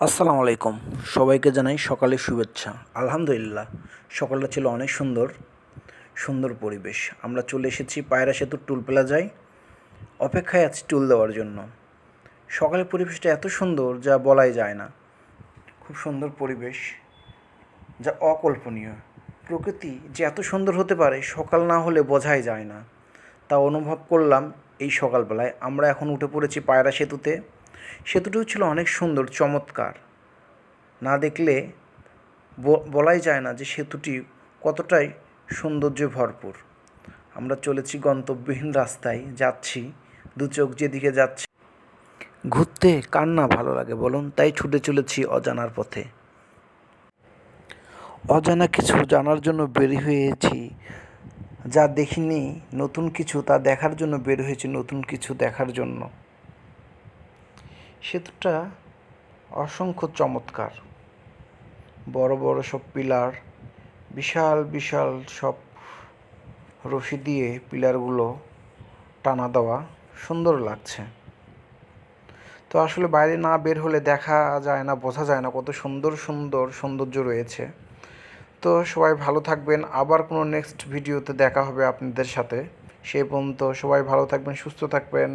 আসসালামু আলাইকুম। সবাইকে জানাই সকালের শুভেচ্ছা। আলহামদুলিল্লাহ, সকালটা ছিল অনেক সুন্দর সুন্দর পরিবেশ। আমরা চলে এসেছি পায়রা সেতুর টুল পেলা প্লাজায়। অপেক্ষায় আছি টুল দেওয়ার জন্য। সকালের পরিবেশটা এত সুন্দর যা বলাই যায় না। খুব সুন্দর পরিবেশ, যা অকল্পনীয়। প্রকৃতি যে এত সুন্দর হতে পারে, সকাল না হলে বোঝাই যায় না। তা অনুভব করলাম এই সকালবেলায়। আমরা এখন উঠে পড়েছি পায়রা সেতুতে। সেতুটিও ছিল অনেক সুন্দর, চমৎকার। না দেখলে বলাই যায় না যে সেতুটি কতটাই সৌন্দর্যে ভরপুর। আমরা চলেছি গন্তব্যহীন রাস্তায়, যাচ্ছি, দু চোখ যেদিকে যাচ্ছি। ঘুরতে কার না ভালো লাগে বলুন? তাই ছুটে চলেছি অজানার পথে। অজানা কিছু জানার জন্য বের হয়েছি, যা দেখিনি, নতুন কিছু তা দেখার জন্য বের হয়েছি, নতুন কিছু দেখার জন্য। সেতুটা অসংখ্য চমৎকার। বড় বড় সব পিলার, বিশাল বিশাল সব রশি দিয়ে পিলারগুলো টানা দেওয়া সুন্দর লাগছে। তো আসলে বাইরে না বের হলে দেখা যায় না, বোঝা যায় না কত সুন্দর সুন্দর সৌন্দর্য রয়েছে। তো সবাই ভালো থাকবেন। আবার কোনো নেক্সট ভিডিওতে দেখা হবে আপনাদের সাথে। সেই পর্যন্ত সবাই ভালো থাকবেন, সুস্থ থাকবেন।